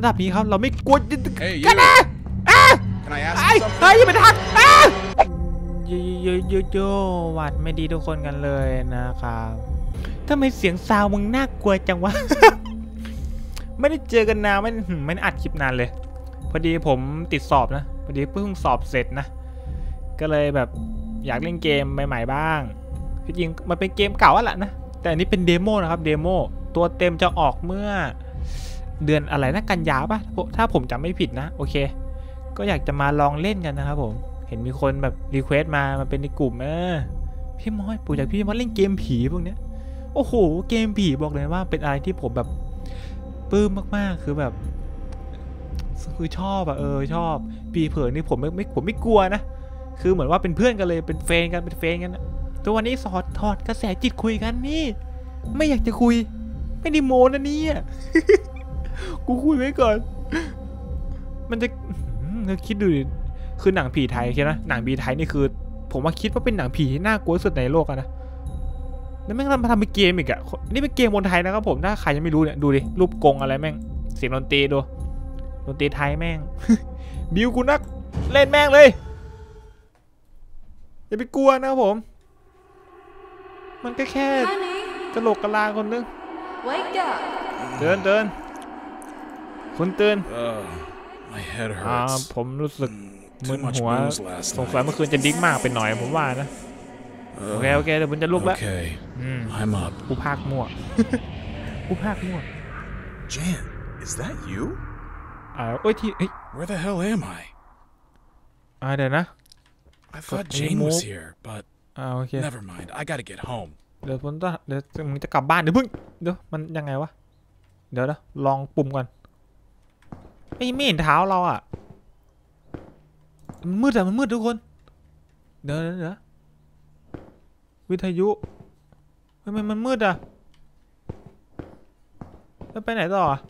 ระดับนี้ครับเราไม่กลัว Hey, กัน you. นะอะ Can I ask ไอ้ you ไอ้ something? ยังไม่ทักอะโยโยโยโยหวัดไม่ดีทุกคนกันเลยนะครับทำไมเสียงซาวมึงน่ากลัวจังวะ ไม่ได้เจอกันนานไม่หืมไม่ได้อัดคลิปนานเลย พอดีผมติดสอบนะพอดีเพิ่งสอบเสร็จนะ ก็เลยแบบอยากเล่นเกมใหม่ๆบ้างที่จริงมันเป็นเกมเก่าอะแหละนะ แต่อันนี้เป็นเดโมนะครับเดโมตัวเต็มจะออกเมื่อ เดือนอะไรนะกันยาปะถ้าผมจำไม่ผิดนะ โอเค ก็อยากจะมาลองเล่นกันนะครับผมเห็นมีคนแบบรีเควสต์มามาเป็นในกลุ่มเออพี่มอยปู่อยากพี่มอสเล่นเกมผีพวกเนี้ยโอ้โห เกมผีบอกเลยว่าเป็นอะไรที่ผมแบบปลื้มมากๆ คือแบบ คือชอบอะเออชอบปีเผินนี่ผมไม่ไม่ผมไม่กลัวนะ คือเหมือนว่าเป็นเพื่อนกันเลยเป็นเฟนกันเป็นเฟนกันนะตัววันนี้สอดถอดกระแสจิตคุยกันนี่ ไม่อยากจะคุย ไม่ได้โมนะเนี่ย กูคุยไว้ก่อน มันจะอื้อหือคิดดูดิคือหนังผีไทยใช่ไหมหนังผีไทยนี่คือ ผมว่าคิดว่าเป็นหนังผีที่น่ากลัวที่สุดในโลกอะนะแล้วแม่งมาทำเป็นเกมอีกอะนี่เป็นเกมบนไทยนะครับผมถ้าใครยังไม่รู้เนี่ยดูดิรูปกงอะไรแม่งเสียงดนตรีดูดนตรีไทยแม่ง บิวกูนักเล่นแม่งเลยอย่าไปกลัวนะครับผม มันก็แค่ Honey, กระโหลกกระลาคนนึง wake up. เดินเดิน คุณเตือน Uh, my head อ่า hurts. ผมรู้สึก Mm, มึ Too น much หัว booze last สงสัย night. เมื่อคืนจะดิ้งมากไปหน่อยผมว่านะ โอเค โอเคเดี๋ยวผมจะลุกแล้ว Okay, อืม I'm up. กูพากมั่วกูพากมั่ว Jan, is that you? อ่าเอ้ยที่เอ้ย Where the hell am I? อ่าเดี๋ยวนะ I thought Hey, Jane was Mo. here, but อ่าโอเค never mind. I gotta get home. เดี๋ยวผมต้องเดี๋ยวมึงจะกลับบ้านเดี๋ยวเพิ่งเดี๋ยวมันยังไงวะ เดี๋ยวนะลองปุ่มก่อน ไม่ไม่เห็นเท้าเราอะมันมืดอะมันมืดทุกคน เดี๋ยวเดี๋ยวเดี๋ยววิทยุทำไมมันมืดอะแล้วไปไหนต่ออะ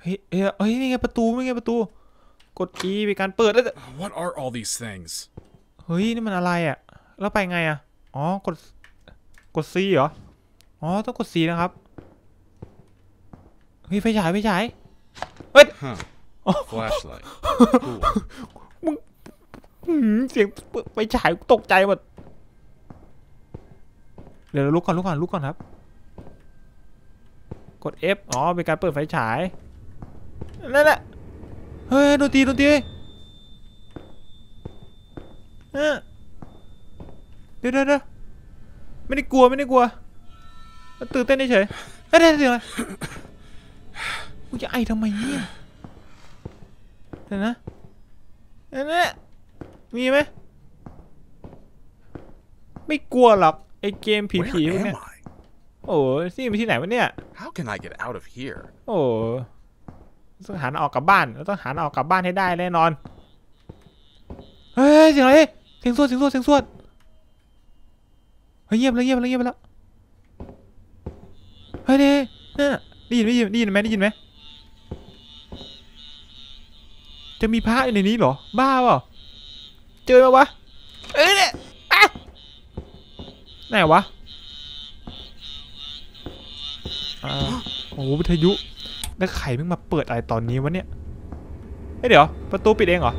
เฮ้ยเฮ้ยเฮ้ยนี่ไงประตูนี่ไงประตู กด E เป็นการเปิดแล้ว What are all these things? เฮ้ยนี่มันอะไรอะแล้วไปไงอะอ๋อกดกด C เหรอ อ๋อต้องกด C นะครับ เฮ้ยไฟฉายไฟฉาย Huh. Oh. Flashlight. Cool. อื้อหือเสียงไฟฉายตกใจหมด เดี๋ยวลุกก่อนลุกก่อนลุกก่อนครับ กด F อ๋อ เป็นการเปิดไฟฉาย นั่นแหละ เฮ้ยดนตรีดนตรีเออเดี๋ยวเดี๋ยวเดี๋ยวไม่ได้กลัวไม่ได้กลัว ตื่นเต้นเฉยๆเฮ้ยเดี๋ยวเดี๋ยวอะไร มึงจะไอทำไมเนี่ยเดี๋ยวนะเดี๋ยวนะมีไหมไม่กลัวหรอกไอเกมผี Where ๆพวกเนี้ย am I? โอ้ยนี่ไปที่ไหนวะเนี่ย How can I get out of here? โอ้ต้องหาออกกลับบ้านเราต้องหาออกกลับบ้านให้ได้แน่นอน เฮ้ยเสียงอะไรเสียงสวดเสียงสวดเสียงสวดเฮ้ยเงียบแล้วเงียบแล้วเงียบแล้วเฮ้ยเนี่ยนั่นน่ะได้ยินไหมได้ยินไหมได้ยินไหม จะมีพระอยู่ในนี้เหรอ บ้าเปล่าเจอไหมวะ เอ้ยเนี่ยอะไหนวะอ่าโอ้โหวิทยุ แล้วใครเพิ่งมาเปิดอะไรตอนนี้วะเนี่ยเฮ้ยเดี๋ยว ประตูปิดเองเหรอ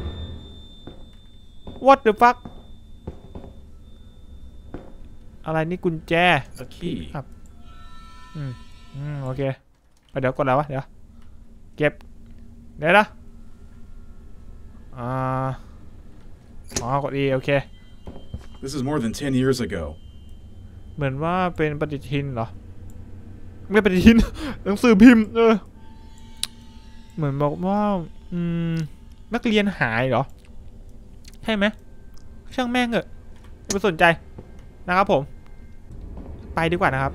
What the fuck อะไรนี่กุญแจ A key. อืม อืม โอเคเอาเดี๋ยวกดแล้ววะ เดี๋ยว เก็บ เดี๋ยวนะ อ่าอ๋อกด E โอเค This is more than 10 years ago. เหมือนว่าเป็นปฏิทินเหรอ ไม่ปฏิทิน หนังสือพิมพ์ เออ เหมือนบอกว่า อืม นักเรียนหายเหรอ ใช่ไหม ช่างแม่งเถอะไม่สนใจนะครับผม ไปดีกว่านะครับ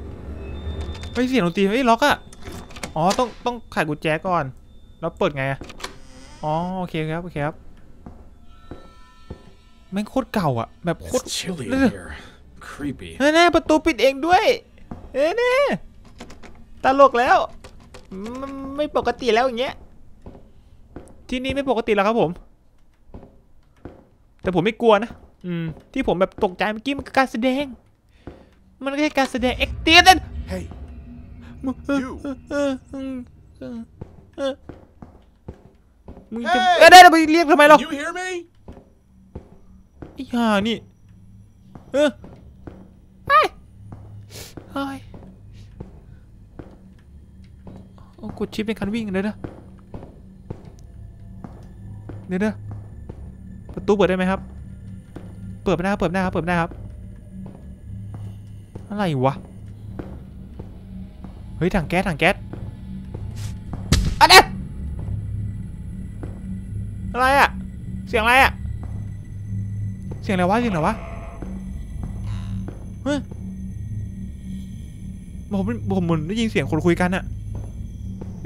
เฮ้ยเสียงดนตรีเฮ้ยล็อกอะอ๋อ ต้อง ต้องไขกุญแจก่อน แล้วเปิดไงอะอ๋อ โอเคครับ โอเคครับ แม่งโคตรเก่าอะแบบโคตร It's chilly in Ugh. here. Creepy. แน่ๆประตูปิดเองด้วยเอ้เน่ตลกแล้วมันไม่ปกติแล้วอย่างเงี้ย ที่นี่ไม่ปกติแล้วครับผม แต่ผมไม่กลัวนะ อืม ที่ผมแบบตกใจเมื่อกี้มันคือการแสดง มันแค่การแสดงเอ็กเตียน Hey, เออ You. เออเออเออเออมึงจะเอ้ยได้แล้วไปเรียกทำไมเรา Can you hear me? ไอ้ห่านี่ เออไปเฮ้ยโอ้กดชิปในการวิ่งเดี๋ยวนะเดี๋ยวนะประตูเปิดได้ไหมครับ เปิดไม่ได้ครับ เปิดไม่ได้ครับ เปิดไม่ได้ครับ อะไรวะ เฮ้ยถังแก๊สถังแก๊สอันเนี้ยอะไรอะเสียงอะไรอะเสียงอะไรวะเสียงอะไรวะเฮ้ยผมผมเหมือนได้ยินเสียงคนคุยกันอะ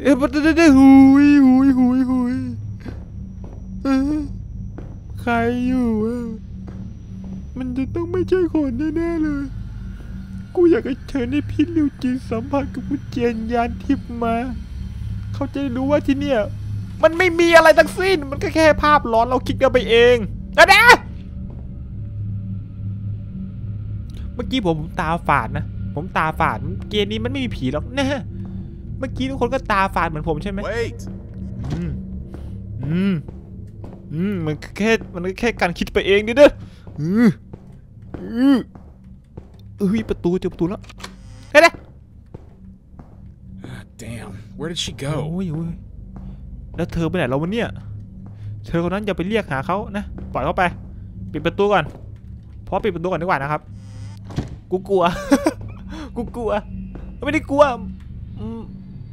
เอ๊ะเด้เด้หุยหุยหุยหุยใครอยู่อะมันจะต้องไม่ใช่คนแน่ๆเลย กูอยากให้เชิญให้พี่ลิวจีสัมผัสกับผู้เจียนยานทิพมา เขาจะได้รู้ว่าที่เนี่ย มันไม่มีอะไรทั้งสิ้น มันก็แค่ภาพหลอนเราคิดกันไปเองอะเด้ มื่อกี้ผมตาฝาดนะ ผมตาฝาด เกมนี้มันไม่มีผีหรอกนะเมื่อกี้ทุกคนก็ตาฝาดเหมือนผมใช่ไหม Wait. อืม อืม อืม มันแค่ มันก็แค่การคิดไปเองดิเด้ออืออือเอ้ยประตูเจอประตูแล้วเฮ้ยเด้ Ah, damn. Where did she โอ้ go? ยโอ้ยแล้วเธอไปไหนแล้ววะเนี่ย เธอคนนั้นอย่าไปเรียกหาเขานะ ปล่อยเขาไป ปิดประตูก่อน เพราะปิดประตูก่อนดีกว่านะครับ กูกลัว กูกลัว ไม่ได้กลัวอืม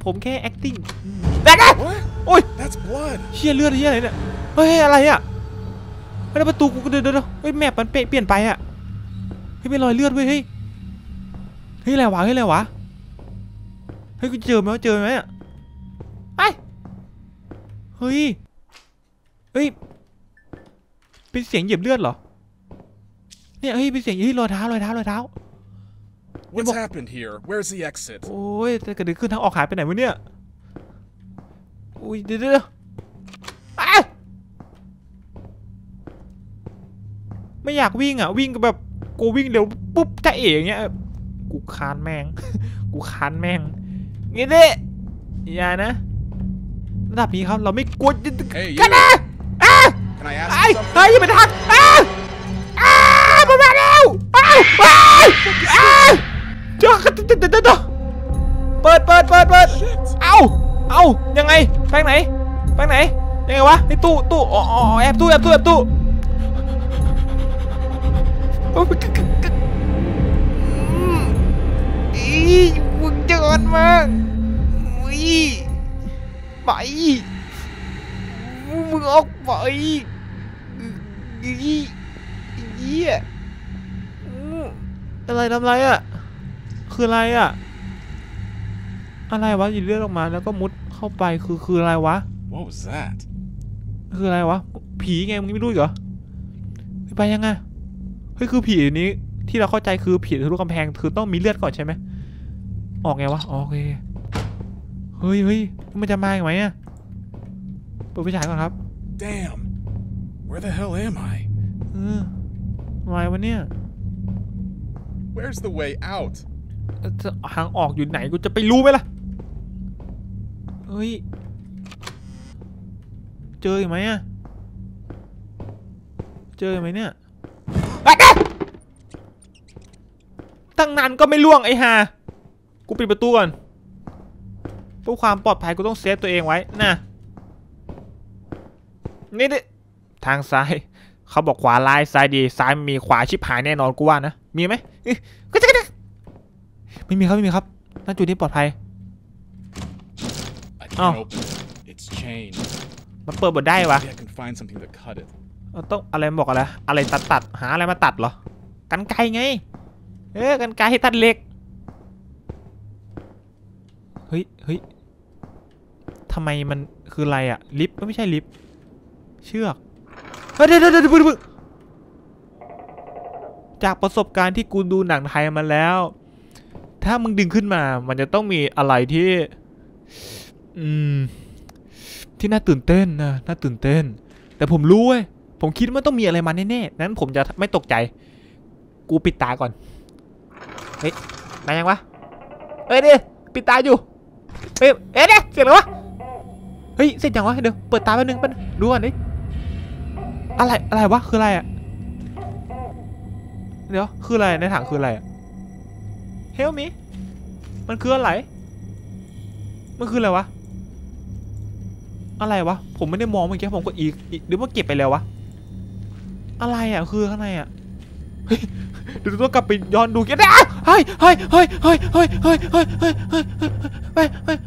ผมแค่ acting อืมได้ได้ What? โอ้ย That's blood. เชี่ยเลือดเชี่ยอะไรเนี่ย เฮ้ยอะไรอะเฮ้ยแล้วประตูกูก็เดินเดินเฮ้ยแมปมันเปลี่ยนเปลี่ยนไปอะ เฮ้ยเป็นรอยเลือดเว้ยเฮ้ย เฮ้ยอะไรวะ เฮ้ยอะไรวะ เฮ้ยกูเจอไหมวะเจอไหมอะไอเฮ้ย เฮ้ย เป็นเสียงเหยียบเลือดเหรอ เนี่ยเฮ้ยเป็นเสียงเฮ้ยรอยเท้ารอยเท้ารอยเท้า What's happened here? Where's the exit? โอ้ยแต่กระดึกขึ้นทางออกหายไปไหนวะเนี่ยอุ้ยเดี๋ยวเดี๋ยวเดี๋ยวอ้าไม่อยากวิ่งอะ วิ่งก็แบบกูวิ่งเร็วปุ๊บจะเอ๋อย่างเงี้ยกูคานแม่ง กูคานแม่งงี้ดิอย่านะระดับนี้ครับเราไม่กลัว Hey, กัน you. นะอ้า Can I ไอ้ ask you เฮ้ย something? อย่าไปทักอ้าอ้า เจ้าเดี๋ยวเดี๋ยวเดี๋ยวเดี๋ยวเปิดเปิดเปิดเปิดเอ้าเอ้ายังไงไปไหนไปไหนยังไงวะไอตู้ตู้อ๋ออ๋อแอบตู้แอบตู้แอบตู้โอ้ยกึกกึกกึกอืมอีมึงเจอกันมาอีไปมึงออกไปอีเหี้ยอืม อะไรทำอะไรอะ คืออะไรอะ อะไรวะหยิบเลือดออกมาแล้วก็มุดเข้าไปคือคืออะไรวะ What was that? คืออะไรวะ ผีไงมึงไม่รู้อีกเหรอเฮ้ยไปยังไงเฮ้ยคือผีนี้ที่เราเข้าใจคือผีทะลุกำแพงคือต้องมีเลือดก่อนใช่ไหมออกไงวะอ๋อโอเคเฮ้ยเฮ้ยมันจะมาอีกไหมอะเปิดไฟฉายก่อนครับ Damn. Where the hell am I? เอออะไรวะเนี่ย Where's the way out? จะทางออกอยู่ไหนกูจะไปรู้ไหมล่ะ เฮ้ย เจออีกไหมอะเจอไหมเนี่ยตั้งนานก็ไม่ล่วงไอ้ห่ากูปิดประตูก่อนเพื่อความปลอดภัยกูต้องเซฟตัวเองไว้นะนี่ดิทางซ้าย เขาบอกขวาลายซ้ายดีซ้ายมีขวาชิบหายแน่นอนกูว่านะมีไหมก็จะก็จะไม่มีครับไม่มีครับนั่นจุดนี้ปลอดภัย I can't Oh. open it. It's chained. มันเปิดบดได้วะต้องอะไรบอกอะไรอะไรตัดตัดหาอะไรมาตัดเหรอกันไกไงเออกันไกรตัดเหล็กเฮ้ยเฮ้ยทำไมมันคืออะไรอะลิฟต์ไม่ใช่ลิฟต์เชือก ฮ้ยเดี๋ยวเดี๋ยวเดี๋ยวจากประสบการณ์ที่กูดูหนังไทยมาแล้ว ถ้ามึงดึงขึ้นมา มันจะต้องมีอะไรที่ อืม ที่น่าตื่นเต้นนะ น่าตื่นเต้น แต่ผมรู้เว้ย ผมคิดว่าต้องมีอะไรมาแน่ๆ นั้นผมจะไม่ตกใจ กูปิดตาก่อน เฮ้ยมายังวะ เฮ้ยดิปิดตาอยู่ เฮ้ยเอ๊ะเนี่ยเสียงอะไรวะ เฮ้ย เสร็จยังวะเดี๋ยวเปิดตาแป๊บนึงแป๊บดูก่อนดิ อะไรอะไรวะคืออะไรอะเดี๋ยวคืออะไรในถังคืออะไรอะ Help me มันคืออะไรมันคืออะไรวะอะไรวะผมไม่ได้มองเมื่อกี้ผมกดอีกหรือว่าเก็บไปแล้ววะอะไรอะคือข้างในอะเฮ้ยเดี๋ยวต้องกลับไปย้อนดูกันนะเฮ้ยเฮ้ยเฮ้ยเฮ้ยเฮ้ยเฮ้ยเฮ้ยเฮ้ยเฮ้ยเฮ้ยเฮ้ยเฮ้ย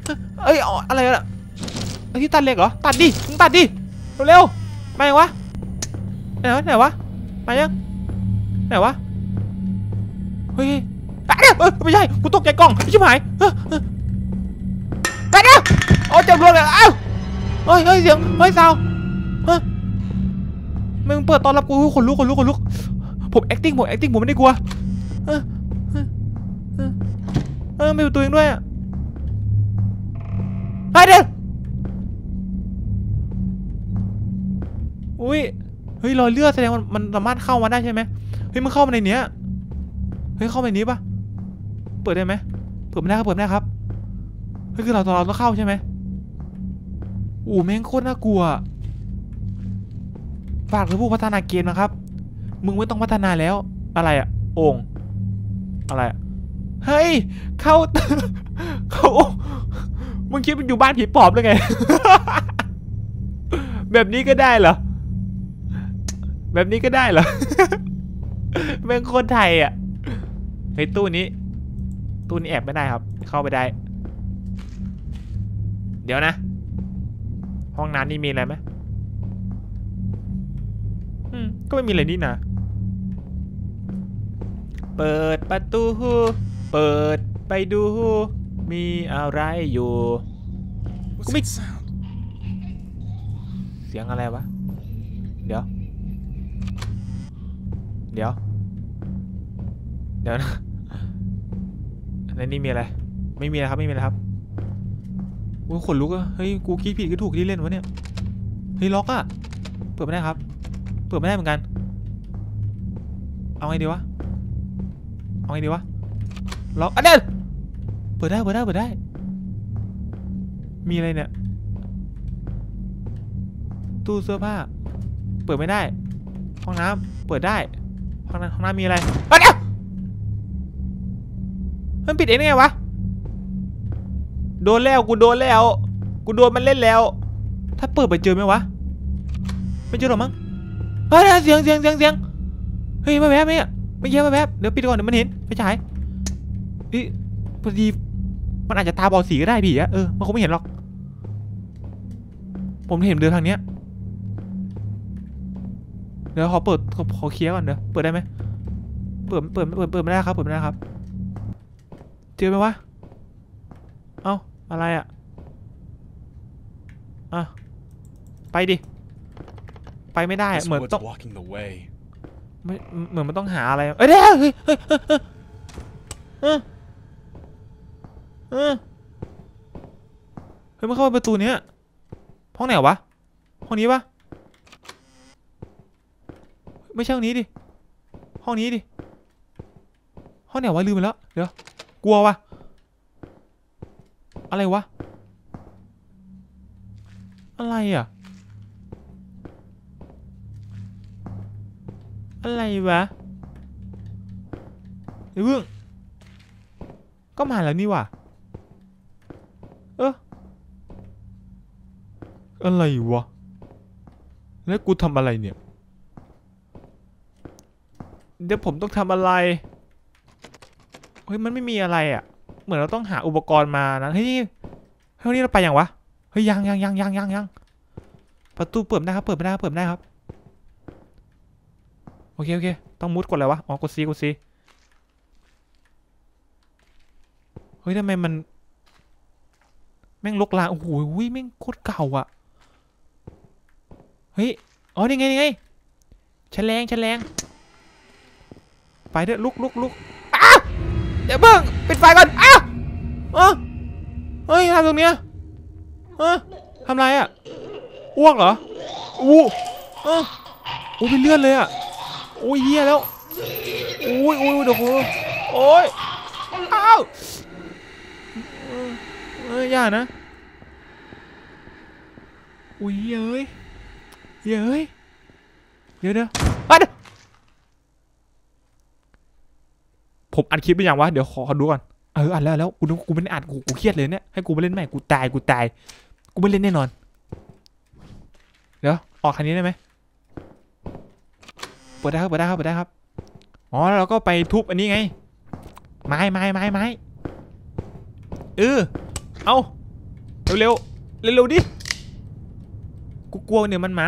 เฮ้ยอ๋ออะไรอะไอ้ที่ตัดเล็กเหรอตัดดิมึงตัดดิเร็วๆมายังวะ ไหนวะไหนวะมายังไหนวะเฮ้ยอะเดี๋ยไม่ใช่กูตกใจกล้องชิบหายเฮ้ยเฮ้ยไปเดี๋ยโอ้เจ็บรวดเลยเอ้าเฮ้ยเฮ้ยเสียงเฮ้ยซาวเฮ้ยมึงเปิดตอนรับกูขนลุกขนลุกขนลุกผม acting ผม acting ผมไม่ได้กลัวเออเออเออไม่เป็นตัวเองด้วยอะเฮ้ยเดี๋ยว เฮ้ยรอยเลือดแสดงมันมันสามารถเข้ามาได้ใช่ไหมเฮ้ยมันเข้ามาในเนี้ยเฮ้ยเข้ามาในนี้ปะเปิดได้ไหมเปิดไม่ได้ครับเปิดไม่ได้ครับเฮ้ยคือเราตอนเราต้องเข้าใช่ไหมอู้แม่งโคตรน่ากลัวฝากถึงผู้พัฒนาเกมนะครับ มึงไม่ต้องพัฒนาแล้ว อะไรอะโอ่งอะไรอะเฮ้ยเข้าเข้ามึงคิดมันอยู่บ้านผีปอบเลยไง แบบนี้ก็ได้เหรอ แบบนี้ก็ได้เหรอแม่งโคตรไทยอะเฮ้ยตู้นี้ ตู้นี้แอบไม่ได้ครับ เข้าไปได้ เดี๋ยวนะ ห้องน้ำนี่มีอะไรไหมอืมก็ไม่มีอะไรนี่นะ เปิดประตู เปิดไปดู มีอะไรอยู่ What's Come that sound? เสียงอะไรวะ เดี๋ยว เดี๋ยว เดี๋ยวนะในนี้มีอะไร ไม่มีอะครับ ไม่มีอะไรครับโอ้ยขนลุกอะเฮ้ย กูคิดผิดก็ถูกที่เล่นวะเนี่ย เฮ้ย ล็อกอะเปิดไม่ได้ครับ เปิดไม่ได้เหมือนกัน เอาไงดีวะ เอาไงดีวะ ล็อกอันเดียวเปิดได้ เปิดได้ เปิดได้ มีอะไรเนี่ย ตู้เสื้อผ้า เปิดไม่ได้ ห้องน้ำเปิดได้ ห้องน้ำห้องหน้ำมีอะไรเอ้ยเดี๋ยวมันปิดเองได้ไงวะ โดนแล้วกูโดนแล้ว กูโดนมันเล่นแล้ว ถ้าเปิดไปเจอไหมวะ ไม่เจอหรอกมั้งเฮ้ยเสียงเสียงเสียงเสียงเฮ้ยมาแวบไหมอะไม่เยอะมาแวบเดี๋ยวปิดก่อนเดี๋ยวมันเห็นไปฉายเฮ้ยพอดีมันอาจจะตาบอดสีก็ได้พี่อะเออมันคงไม่เห็นหรอก ผมเห็นเดินทางเนี้ย เดี๋ยวขอเปิดขอขอเคลียร์ก่อนเดี๋ยวเปิดได้ไหมเปิดเปิดเปิดเปิดไม่ได้ครับเปิดไม่ได้ครับ เจอไหมวะเอ้าอะไรอะอะไปดิไปไม่ได้อะ This เหมือน wood's ต้อง blocking the way. ไม่เหมือนมันต้องหาอะไรเอ้ยเดี๋ยวเฮ้ยเฮ้ยเฮ้ยเฮ้ยเฮ้ยเฮ้ยมันเข้าไปประตูเนี้ยห้องไหนวะห้องนี้ปะ ไม่ใช่ห้องนี้ดิ ห้องนี้ดิ ห้องไหนวะลืมไปแล้ว เดี๋ยว กลัววะ อะไรวะ อะไรอะ อะไรวะเดี๋ยวเพิ่งก็มาแล้วนี่ว่ะ เอออะไรวะ แล้วกูทำอะไรเนี่ย เดี๋ยวผมต้องทำอะไรเฮ้ยมันไม่มีอะไรอะ เหมือนเราต้องหาอุปกรณ์มานะเฮ้ยนี่เฮ้ยนนี้เราไปยังวะเฮ้ยยังยังยังยังยังยังประตูเปิดได้ครับ เปิดไม่ได้ครับเปิดไม่ได้ครับโอเคโอเคต้องมุดกดอะไรวะอ๋อกดซีกดซีเฮ้ยทำไมมันแม่งลกลางโอ้โหวิแม่งโคตรเก่าอะเฮ้ยอ๋อนี่ไงนี่ไงแฉลงแฉลง ไปเถอลุกลุกลุกอ้าเดี๋ยวเพิ่งปิดไฟก่อนอ้าเออเฮ้ยทำตรงเนี้ยเออทำไรอะอ้วกเหรออู้เออโอ้เป็นเลือดเลยอะโอ้ยเฮียแล้วโอ้ยโอ้ยเดี๋ยวโอ้ยอ้าวเออเอย่านะอุ้ยเย้ยเย้ยเดี๋ยวเดี๋ยวอะเดี๋ยว ผมอัดคลิปไปยังวะเดี๋ยวขอขอดูก่อนเอออัดแล้วแล้วกูกูไม่ได้อัดกูกูเครียดเลยเนี่ยให้กูไปเล่นใหม่กูตายกูตายกูไม่เล่นแน่นอน เดี๋ยวออกคันนี้ได้ไหมเปิดได้ครับเปิดได้ครับเปิดได้ครับอ๋อเราก็ไปทุบอันนี้ไง ไม้ไม้ไม้ไม้เออเอาเร็วเร็วเร็วดิกูกลัวเนี่ยมันมา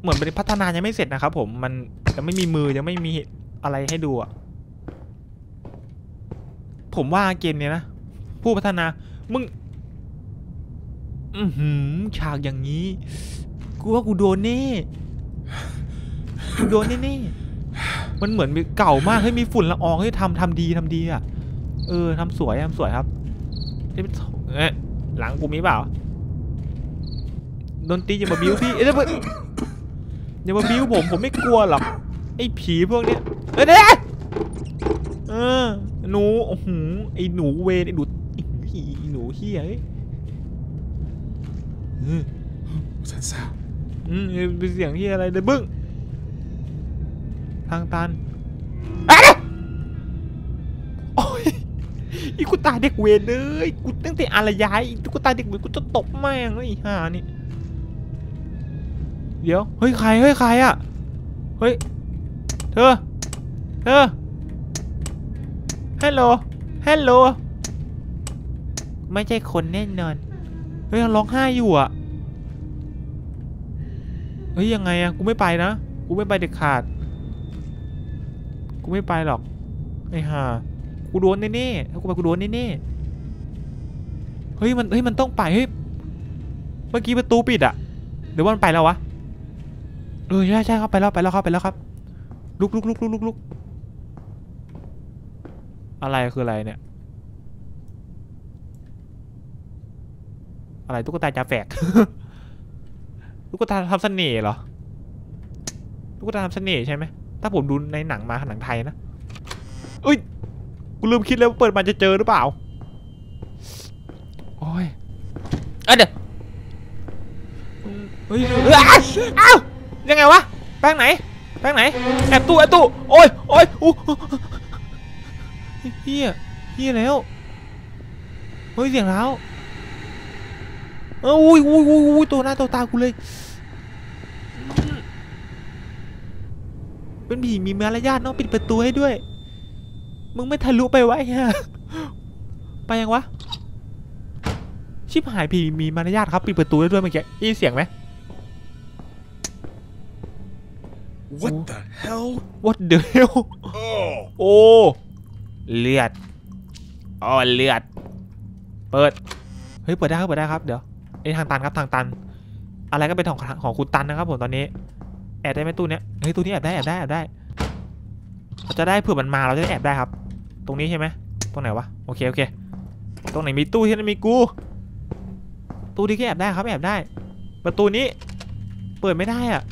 เหมือนเป็นพัฒนายังไม่เสร็จนะครับผมมันยังไม่มีมือยังไม่มี อะไรให้ดูอะผมว่าเกมเนี้ยนะ ผู้พัฒนา มึง อือหือฉากอย่างนี้ กูว่ากูโดนแน่กูโดนแน่ๆมันเหมือนเก่ามากเฮ้ยมีฝุ่นละอองเฮ้ยทำทำดีทำดีอะ เออทำสวยทำสวยครับเอ๊ะหลังกูมีเปล่าดนตรีอย่ามาบิ้วพี่เอ้ยอย่ามาอย่ามาบิ้วผมผมไม่กลัวหรอกไอ้ผีพวกเนี้ย เอ้ยเด้เออหนูโอ้โหไอ้หนูเวรไอ้หนูไอ้หนูเฮียเอ้ยเออ What's that sound? อืมเป็นเสียงที่อะไรเดยวบึ้งทางตันอะโอ้ยอีกูตาเด็กเวรเลยกูตั้งแต่อารยายอีกูตาเด็กเวรกูจะตบแม่งเลยไอ้ห่านี่เดี๋ยวเฮ้ยใครเฮ้ยใครอะเฮ้ยเธอ เธอฮัลโหลฮัลโหลไม่ใช่คนแน่นอน เฮ้ยยังร้องไห้อยู่อะเฮ้ยยังไงอะกูไม่ไปนะ กูไม่ไปเด็ดขาด กูไม่ไปหรอก ไอ้ห่า กูโดนแน่ๆถ้ากูไปกูโดนแน่ๆเฮ้ยมัน เฮ้ยมันต้องไป เฮ้ย เมื่อกี้ประตูปิดอะหรือว่ามันไปแล้ววะ เออใช่ใช่ครับไปแล้วไปแล้วครับไปแล้วครับ ลุกลุกลุกลุกลุกลุก อะไรคืออะไรเนี่ย อะไรตุ๊กตาจ่าแฝกตุ๊กตาทำเสน่ห์เหรอตุ๊กตาทำเสน่ห์ใช่ไหมถ้าผมดูในหนังมาหนังไทยนะเอ้ยกูลืมคิดแล้วว่าเปิดมาจะเจอหรือเปล่าโอ้ยเอ้ยเดี๋ยวเฮ้ยเอ้ยอ้าวอ้าวยังไงวะแป้งไหนแป้งไหนแอบตู้แอบตู้โอ้ยโอ้ยอู้ เฮียเฮียแล้ว เฮ้ยเสียงแล้วเอออุ้ยอุ้ยอุ้ยอุ้ยตัวหน้าตัวตากูเลย เป็นผีมีมารยาทเนาะปิดประตูให้ด้วย มึงไม่ทะลุไปไวะไอ้เฮียไปยังวะ ชิบหายผีมีมารยาทครับปิดประตูได้ด้วยเมื่อกี้ได้ยินเสียงไหม What the hell? What the hell Oh! โอ้ เลือดอ๋อเลือด เปิด เฮ้ย เปิดได้ครับเปิดได้ครับ เดี๋ยวไอ้ทางตันครับทางตัน อะไรก็เป็นของของคุณตันนะครับผมตอนนี้ แอบได้ไหมตู้เนี้ย เฮ้ยตู้นี้แอบได้แอบได้แอบได้ เราจะได้เผื่อมันมาเราจะได้แอบได้ครับ ตรงนี้ใช่ไหมตรงไหนวะ โอเคโอเค ตรงไหนมีตู้ที่นั่นมีกู ตู้นี้ก็แอบได้ครับแอบได้ ประตูนี้ เปิดไม่ได้อะ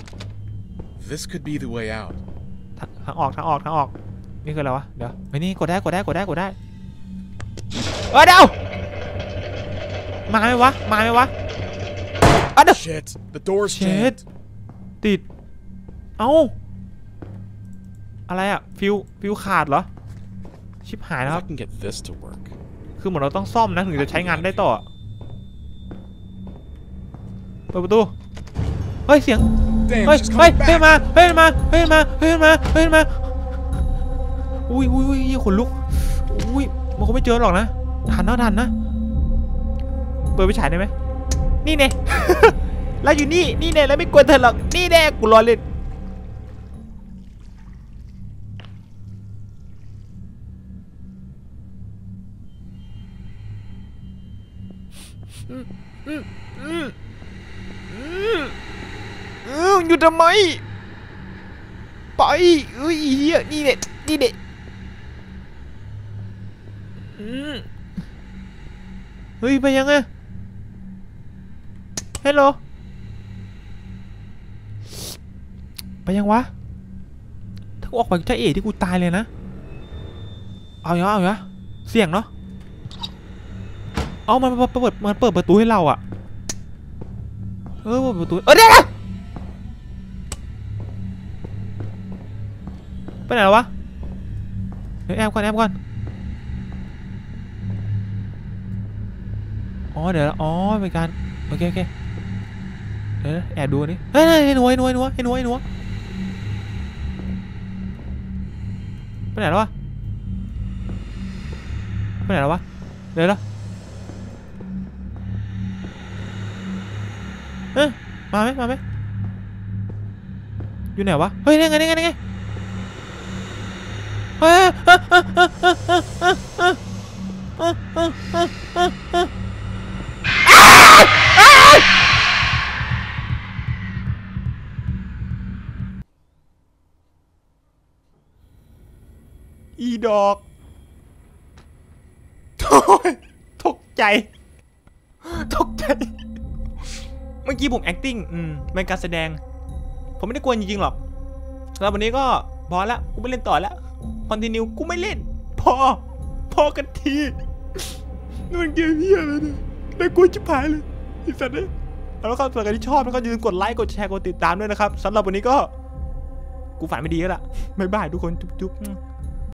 This could be the way out. ทางทางออกทางออกทางออก นี่คืออะไรวะ เดี๋ยวเฮ้ยนี่กดได้กดได้กดได้กดได้เออเดี๋ยวมาไหมวะ มาไหมวะอะเดี๋ยว Shit! The door's Shit. jammed. ติด เอ้า อะไรอะฟิวฟิวขาดเหรอ ชิบหาย If แล้วค I รับ can get this to work. คือเหมือนเราต้องซ่อมนะ ถึงจะใช้งานได้ต่อเปิดประตู เฮ้ย เสียง Damn, เฮ้ย she's เฮ้ย coming เฮ้ย back! มา เฮ้ย มา เฮ้ย มา เฮ้ย มา เฮ้ย มา อุ้ยอุ้ยอุ้ยขนลุกอุ้ยมันคงไม่เจอหรอกนะทันนะทันนะเปิดไปฉายได้ไหมนี่เน่เราอยู่นี่นี่เน่แล้วไม่กลัวเธอหรอกนี่แน่กูรอเล่นอืมอืมอืมอืออยู่ทำไมไปเอ้ยเฮียนี่เด็ดนี่เด็ดอืม เฮ้ย ไปยังไงฮัลโหลไปยังวะ ถ้ากูออกไปจะเอ๋ที่กูตายเลยนะ เอาอยู่เอาอยู่เสี่ยงเนาะ เอามันเปิดมันเปิดประตูให้เราอะเออเปิดประตู เออเดี๋ยวไปไหนแล้ววะเฮ้ยแอบก่อนแอบก่อน อ๋อเดี๋ยวอ๋อเป็นการโอเคโอเคเดี๋ยวแอบดูนี่เฮ้ยเห็นหัวเห็นหัวเห็นหัวเห็นหัวเห็นหัวไปไหนแล้ววะไปไหนแล้ววะเดี๋ยวเอ้ยมาไหมมาไหมอยู่ไหนวะเฮ้ยนี่ไงนี่ไงนี่ไงเฮ้ย อีดอกโถ่ยตกใจ ตกใจ เมื่อกี้ผม acting อืมเป็นการแสดง ผมไม่ได้กลัวจริงๆหรอกสำหรับวันนี้ก็พอละกูไม่เล่นต่อแล้วคอนติเนียกูไม่เล่น พอ พอกันทีนี่มันเกมเฮียอะไรเนี่ยน่ากลัวชิบหายเลยไอีสัตว์เนี่ยเอาละครับสำหรับใครที่ชอบแล้วก็อย่าลืมกดไลค์ กดแชร์ กดติดตามด้วยนะครับสำหรับวันนี้ก็ กูฝันไม่ดีแล้วล่ะบ๊ายบายทุกคน จุ๊บๆ